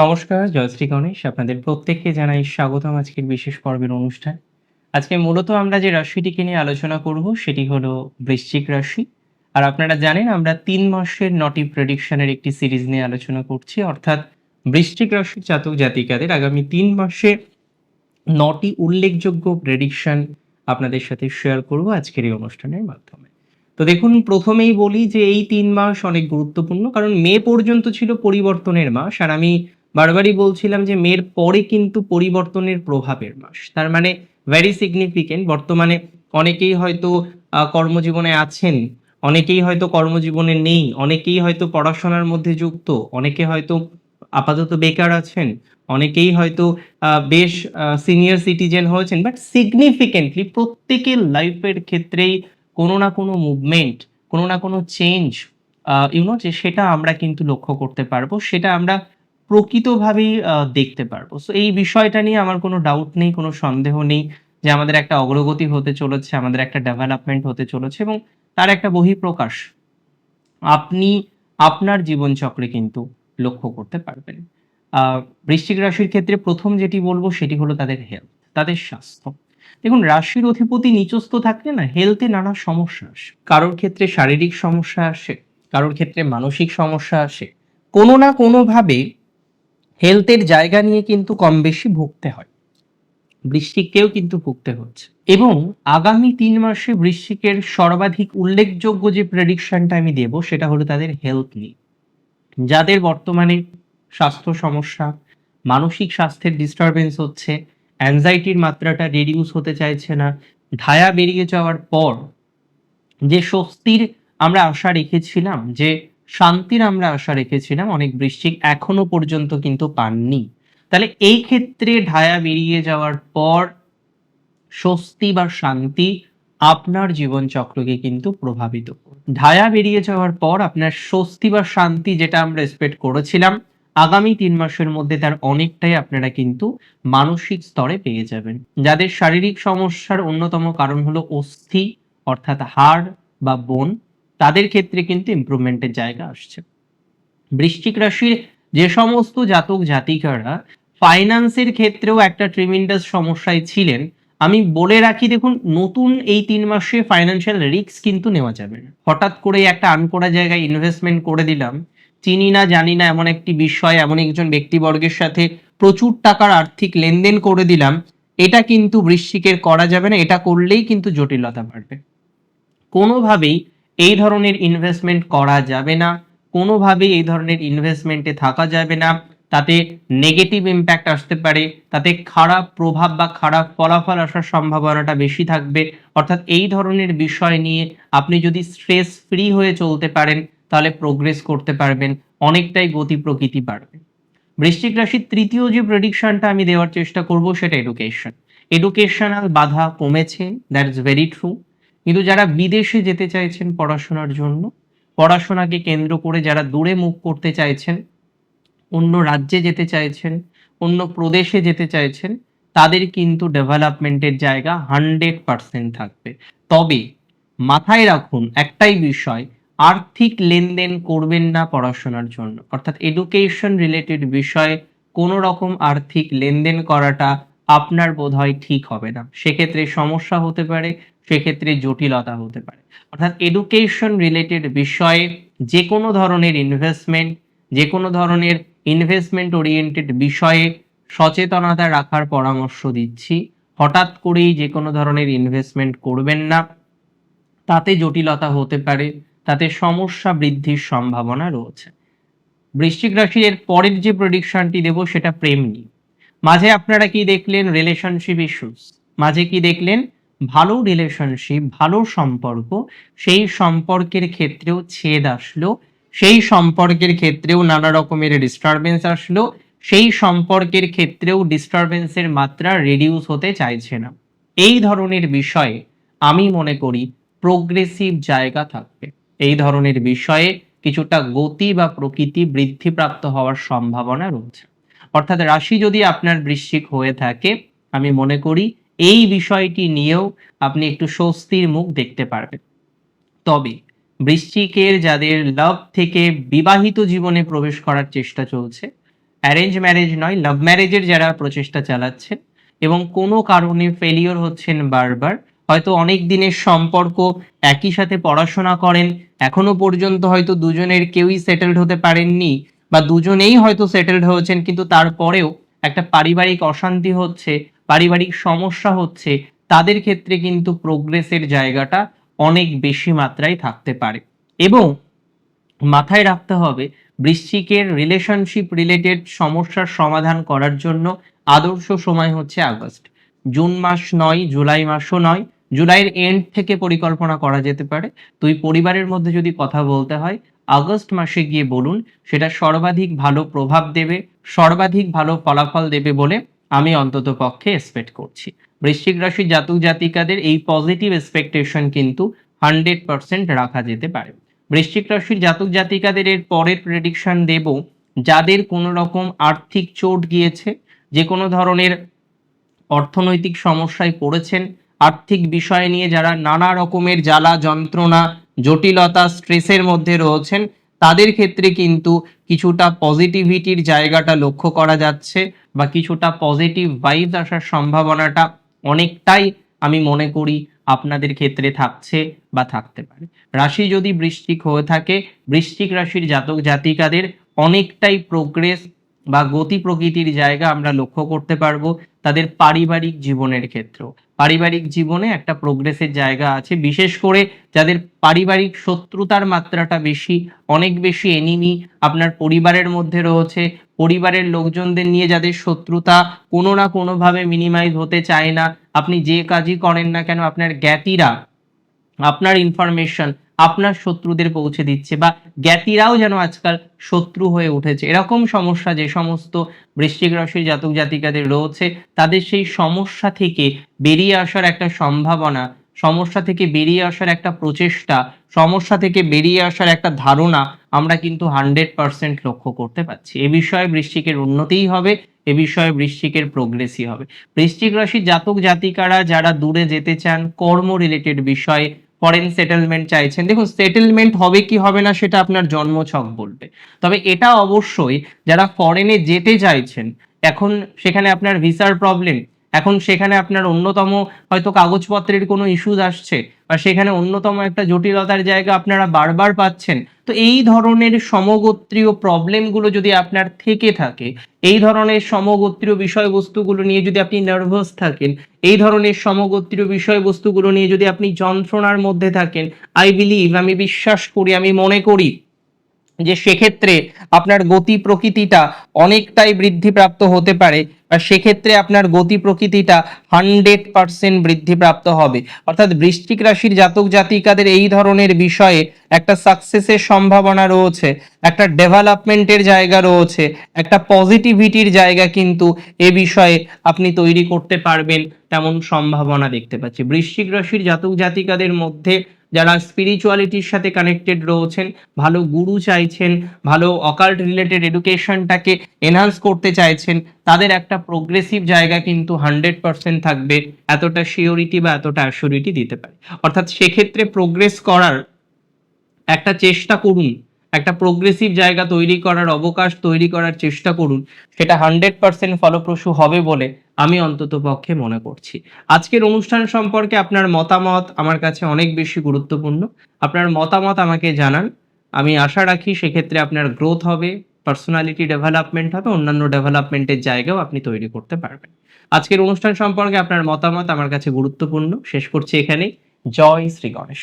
নমস্কার জয়শ্রী গণেশ। আপনাদের প্রত্যেককে জানাই স্বাগতম আজকের বিশেষ পর্বের অনুষ্ঠান। আজকে মূলত আমরা যে রাশিটিকে নিয়ে আলোচনা করব, সেটি হলো বৃশ্চিক রাশি। আর আপনারা জানেন, আমরা তিন মাসের নটি প্রেডিকশনের একটি সিরিজ নিয়ে আলোচনা করছি। অর্থাৎ বৃশ্চিক রাশির জাতক জাতিকাদের আগামী তিন মাসে নটি উল্লেখযোগ্য প্রেডিকশন আপনাদের সাথে শেয়ার করব আজকের এই অনুষ্ঠানের মাধ্যমে। তো দেখুন, প্রথমেই বলি যে এই তিন মাস অনেক গুরুত্বপূর্ণ, কারণ মে পর্যন্ত ছিল পরিবর্তনের মাস। আর আমি বারবারই বলছিলাম যে মের পরে কিন্তু পরিবর্তনের প্রভাবের মাস। তার মানে ভেরি সিগনিফিকেন্ট বর্তমানে অনেকেই হয়তো কর্মজীবনে আছেন, অনেকেই হয়তো কর্মজীবনে নেই, অনেকেই হয়তো পড়াশোনার মধ্যে যুক্ত, অনেকে হয়তো আপাতত বেকার আছেন, অনেকেই হয়তো বেশ সিনিয়র সিটিজেন হয়েছেন বাট সিগনিফিকেন্টলি প্রত্যেকের লাইফের ক্ষেত্রেই কোনো না কোনো মুভমেন্ট কোনো না কোনো চেঞ্জ ইউনো যে সেটা আমরা কিন্তু লক্ষ্য করতে পারব, সেটা আমরা প্রকৃতভাবেই দেখতে পারব। সো এই বিষয়টা নিয়ে আমার কোনো ডাউট নেই, কোনো সন্দেহ নেই যে আমাদের একটা অগ্রগতি হতে চলেছে, আমাদের একটা ডেভেলপমেন্ট হতে চলেছে এবং তার একটা বহিঃপ্রকাশ আপনি আপনার জীবনচক্রে কিন্তু লক্ষ্য করতে পারবেন। বৃশ্চিক রাশির ক্ষেত্রে প্রথম যেটি বলব সেটি হলো তাদের হেলথ তাদের স্বাস্থ্য। দেখুন, রাশির অধিপতি নিচস্থ থাকলে না হেলথে নানা সমস্যা আসে। কারোর ক্ষেত্রে শারীরিক সমস্যা আসে, কারোর ক্ষেত্রে মানসিক সমস্যা আসে। কোনো না কোনোভাবে হেলথের জায়গা নিয়ে কিন্তু কম বেশি ভুগতে হয়। বৃশ্চিককেও কিন্তু ভুগতে হচ্ছে। এবং আগামী তিন মাসে বৃশ্চিকের সর্বাধিক উল্লেখযোগ্য যে প্রেডিকশনটা আমি দেব, সেটা হলো তাদের হেলথ নিয়ে। যাদের বর্তমানে স্বাস্থ্য সমস্যা, মানসিক স্বাস্থ্যের ডিস্টারবেন্স হচ্ছে অ্যাংজাইটির মাত্রাটা রিডিউস হতে চাইছে না, ঢায়া বেরিয়ে যাওয়ার পর যে স্বস্তির আমরা আশা রেখেছিলাম যে শান্তির আমরা আশা রেখেছিলাম, অনেক বৃশ্চিক এখনও পর্যন্ত কিন্তু পাননি। তাহলে এই ক্ষেত্রে ঢায়া বেরিয়ে যাওয়ার পর স্বস্তি বা শান্তি আপনার জীবনচক্রকে কিন্তু প্রভাবিত ঢায়া বেরিয়ে যাওয়ার পর আপনার স্বস্তি বা শান্তি যেটা আমরা এক্সপেক্ট করেছিলাম, আগামী তিন মাসের মধ্যে তার অনেকটাই আপনারা কিন্তু মানসিক স্তরে পেয়ে যাবেন। যাদের শারীরিক সমস্যার অন্যতম কারণ হলো অস্থি, অর্থাৎ হাড় বা বোন তাদের ক্ষেত্রে কিন্তু ইমপ্রুভমেন্টের জায়গা আসছে। বৃশ্চিক রাশির যে সমস্ত জাতক জাতিকারা ফাইন্যান্সের ক্ষেত্রেও একটা ট্রিমিন্ডাস সমস্যায় ছিলেন। আমি বলে রাখি, দেখুন, নতুন এই তিন মাসে ফাইন্যান্সিয়াল রিস্ক কিন্তু নেওয়া যাবে না। হঠাৎ করে একটা আনকোড়া জায়গায় ইনভেস্টমেন্ট করে দিলাম। চিনি না, জানি না, এমন একটি বিষয়, এমন একজন ব্যক্তিবর্গের সাথে প্রচুর টাকার আর্থিক লেনদেন করে দিলাম। এটা কিন্তু বৃশ্চিকের করা যাবে না, এটা করলেই কিন্তু জটিলতা বাড়বে। কোনোভাবেই এই ধরনের ইনভেস্টমেন্ট করা যাবে না। কোনোভাবেই এই ধরনের ইনভেস্টমেন্টে থাকা যাবে না। তাতে নেগেটিভ ইম্প্যাক্ট আসতে পারে। তাতে খারাপ প্রভাব বা খারাপ ফলাফল আসার সম্ভাবনাটা বেশি থাকবে। অর্থাৎ এই ধরনের বিষয় নিয়ে আপনি যদি স্ট্রেস ফ্রি হয়ে চলতে পারেন, তাহলে প্রোগ্রেস করতে পারবেন। অনেকটাই গতি প্রকৃতি বাড়বে। বৃশ্চিক রাশির তৃতীয় যে প্রেডিকশনটা আমি দেওয়ার চেষ্টা করব, সেটা এডুকেশন এডুকেশনাল বাধা কমেছে। দ্যাট ইজ ভেরি ট্রু কিন্তু যারা বিদেশে যেতে চাইছেন পড়াশোনার জন্য, পড়াশোনাকে কেন্দ্র করে যারা দূরে মুখ করতে চাইছেন, অন্য রাজ্যে যেতে চাইছেন, অন্য প্রদেশে যেতে চাইছেন, তাদের কিন্তু ডেভেলপমেন্টের জায়গা হান্ড্রেড পার্সেন্ট থাকবে। তবে মাথায় রাখুন একটাই বিষয়, আর্থিক লেনদেন করবেন না পড়াশোনার জন্য। অর্থাৎ এডুকেশন রিলেটেড বিষয়ে কোনো রকম আর্থিক লেনদেন করাটা আপনার বোধ হয় ঠিক হবে না। সেক্ষেত্রে সমস্যা হতে পারে, সেক্ষেত্রে জটিলতা হতে পারে। অর্থাৎ এডুকেশন রিলেটেড বিষয়ে যে কোনো ধরনের ইনভেস্টমেন্ট যে কোনো ধরনের ইনভেস্টমেন্ট ওরিয়েন্টেড বিষয়ে সচেতনতা রাখার পরামর্শ দিচ্ছি। হঠাৎ করেই যে কোনো ধরনের ইনভেস্টমেন্ট করবেন না। তাতে জটিলতা হতে পারে, তাতে সমস্যা বৃদ্ধির সম্ভাবনা রয়েছে। বৃশ্চিক রাশির পরের যে প্রেডিকশনটি দেব সেটা প্রেম নিয়ে। মাঝে আপনারা কি দেখলেন রিলেশনশিপ ইস্যুস মাঝে কি দেখলেন? ভালো রিলেশনশিপ ভালো সম্পর্ক, সেই সম্পর্কের ক্ষেত্রেও ছেদ আসলো, সেই সম্পর্কের ক্ষেত্রেও নানা রকমের ডিস্টারবেন্স আসলো, সেই সম্পর্কের ক্ষেত্রেও ডিস্টারবেন্সের মাত্রা রিডিউস হতে চাইছে না। এই ধরনের বিষয়ে আমি মনে করি প্রোগ্রেসিভ জায়গা থাকবে। এই ধরনের বিষয়ে কিছুটা গতি বা প্রকৃতি বৃদ্ধিপ্রাপ্ত হওয়ার সম্ভাবনা রয়েছে। অর্থাৎ রাশি যদি আপনার বৃশ্চিক হয়ে থাকে, আমি মনে করি এই বিষয়টি নিয়েও আপনি একটু স্বস্তির মুখ দেখতে পারবেন। তবে বৃশ্চিকের যাদের লাভ থেকে বিবাহিত জীবনে প্রবেশ করার চেষ্টা চলছে অ্যারেঞ্জ ম্যারেজ নয় লাভ ম্যারেজের যারা প্রচেষ্টা চালাচ্ছেন এবং কোনো কারণে ফেলিওর হচ্ছেন বারবার, হয়তো অনেক দিনের সম্পর্ক একই সাথে পড়াশোনা করেন, এখনও পর্যন্ত হয়তো দুজনের কেউই সেটেলড হতে পারেননি বা দুজনেই হয়তো সেটেলড হয়েছেন, কিন্তু তারপরেও একটা পারিবারিক অশান্তি হচ্ছে, পারিবারিক সমস্যা হচ্ছে, তাদের ক্ষেত্রে কিন্তু প্রোগ্রেসের জায়গাটা অনেক বেশি মাত্রায় থাকতে পারে। এবং মাথায় রাখতে হবে, বৃশ্চিকের রিলেশনশিপ রিলেটেড সমস্যার সমাধান করার জন্য আদর্শ সময় হচ্ছে আগস্ট। জুন মাস নয়, জুলাই মাসও নয়, জুলাইয়ের এন্ড থেকে পরিকল্পনা করা যেতে পারে। দুই পরিবারের মধ্যে যদি কথা বলতে হয় আগস্ট মাসে গিয়ে বলুন, সেটা সর্বাধিক ভালো প্রভাব দেবে, সর্বাধিক ভালো ফলাফল দেবে বলে আমি অন্তত পক্ষে এক্সপেক্ট করছি। বৃশ্চিক রাশির জাতক জাতিকাদের এই পজিটিভ এক্সপেকটেশন কিন্তু হান্ড্রেড পার্সেন্ট রাখা যেতে পারে। বৃশ্চিক রাশির জাতক জাতিকাদের এর পরের প্রেডিকশন দেব, যাদের কোনো রকম আর্থিক চোট গিয়েছে, যে কোনো ধরনের অর্থনৈতিক সমস্যায় পড়েছেন, আর্থিক বিষয় নিয়ে যারা নানা রকমের জ্বালা যন্ত্রণা জটিলতা স্ট্রেসের মধ্যে রয়েছেন, তাদের ক্ষেত্রে কিন্তু কিছুটা পজিটিভিটির জায়গাটা লক্ষ্য করা যাচ্ছে বা কিছুটা পজিটিভ ভাইবস আসার সম্ভাবনাটা অনেকটাই আমি মনে করি আপনাদের ক্ষেত্রে থাকছে বা থাকতে পারে। রাশি যদি বৃশ্চিক হয়ে থাকে, বৃশ্চিক রাশির জাতক জাতিকাদের অনেকটাই প্রোগ্রেস বা গতি প্রকৃতির জায়গা আমরা লক্ষ্য করতে পারব তাদের পারিবারিক জীবনের ক্ষেত্রেও। পারিবারিক জীবনে একটা প্রোগ্রেসের জায়গা আছে। বিশেষ করে যাদের পারিবারিক শত্রুতার মাত্রাটা বেশি, অনেক বেশি এনিমি আপনার পরিবারের মধ্যে রয়েছে। পরিবারের লোকজনদের নিয়ে যাদের শত্রুতা কোনো না কোনোভাবে মিনিমাইজ হতে চায় না। আপনি যে কাজই করেন না কেন, আপনার জ্ঞাতিরা, আপনার ইনফরমেশন আপনার শত্রুদের পৌঁছে দিচ্ছে বা জ্ঞাতিরাও যেন আজকাল শত্রু হয়ে উঠেছে। এরকম সমস্যা যে সমস্ত বৃশ্চিক রাশির জাতক জাতিকাদের রয়েছে, তাদের সেই সমস্যা থেকে বেরিয়ে আসার একটা সম্ভাবনা, সমস্যা থেকে বেরিয়ে আসার একটা প্রচেষ্টা, সমস্যা থেকে বেরিয়ে আসার একটা ধারণা আমরা কিন্তু হান্ড্রেড পার্সেন্ট লক্ষ্য করতে পারছি। এ বিষয়ে বৃশ্চিকের উন্নতিই হবে, এ বিষয়ে বৃশ্চিকের প্রোগ্রেসই হবে। বৃশ্চিক রাশির জাতক জাতিকারা যারা দূরে যেতে চান কর্ম রিলেটেড বিষয়ে ফরেন সেটেলমেন্ট চাইছেন। দেখুন সেটেলমেন্ট হবে কি হবে না সেটা আপনার জন্মছক বলবে। তবে এটা অবশ্যই যারা ফরেনে যেতে চাইছেন, এখন সেখানে আপনার ভিসার প্রবলেম এখন সেখানে আপনার অন্যতম হয়তো কাগজপত্রের কোনো ইস্যুজ আসছে বা সেখানে অন্যতম একটা জটিলতার জায়গা আপনারা বারবার পাচ্ছেন। তো এই ধরনের সমগোত্রীয় প্রবলেমগুলো যদি আপনার থেকে থাকে, এই ধরনের সমগোত্রীয় বিষয়বস্তুগুলো নিয়ে যদি আপনি নার্ভাস থাকেন, এই ধরনের সমগোত্রীয় বিষয়বস্তুগুলো নিয়ে যদি আপনি যন্ত্রণার মধ্যে থাকেন আই বিলিভ আমি বিশ্বাস করি, আমি মনে করি যে সেক্ষেত্রে আপনার গতি প্রকৃতিটা অনেকটাই বৃদ্ধিপ্রাপ্ত হতে পারে। সেক্ষেত্রে আপনার গতি প্রকৃতিটা হান্ড্রেড পার্সেন্ট বৃদ্ধিপ্রাপ্ত হবে। অর্থাৎ বৃশ্চিক রাশির জাতক জাতিকাদের এই ধরনের বিষয়ে একটা সাকসেসের সম্ভাবনা রয়েছে, একটা ডেভেলপমেন্টের জায়গা রয়েছে, একটা পজিটিভিটির জায়গা কিন্তু এ বিষয়ে আপনি তৈরি করতে পারবেন তেমন সম্ভাবনা দেখতে পাচ্ছি। বৃশ্চিক রাশির জাতক জাতিকাদের মধ্যে যারা স্পিরিচুয়ালিটির সাথে কানেক্টেড রয়েছেন, ভালো গুরু চাইছেন, ভালো অকাল্ট রিলেটেড এডুকেশনটাকে এনহান্স করতে চাইছেন, তাদের একটা প্রোগ্রেসিভ জায়গা কিন্তু হান্ড্রেড পার্সেন্ট থাকবে, এতটা শিওরিটি বা এতটা অ্যাসিওরিটি দিতে পারে। অর্থাৎ সেক্ষেত্রে প্রোগ্রেস করার একটা চেষ্টা করুন। একটা প্রোগ্রেসিভ জায়গা তৈরি করার অবকাশ তৈরি করার চেষ্টা করুন, সেটা হান্ড্রেড পার্সেন্ট ফলপ্রসূ হবে বলে আমি অন্তত পক্ষে মনে করছি। আজকের অনুষ্ঠান সম্পর্কে আপনার মতামত আমার কাছে অনেক বেশি গুরুত্বপূর্ণ। আপনার মতামত আমাকে জানান। আমি আশা রাখি সেক্ষেত্রে আপনার গ্রোথ হবে পার্সোনালিটি ডেভেলপমেন্ট হবে, অন্যান্য ডেভেলপমেন্টের জায়গাও আপনি তৈরি করতে পারবেন। আজকের অনুষ্ঠান সম্পর্কে আপনার মতামত আমার কাছে গুরুত্বপূর্ণ। শেষ করছি এখানেই। জয় শ্রী গণেশ।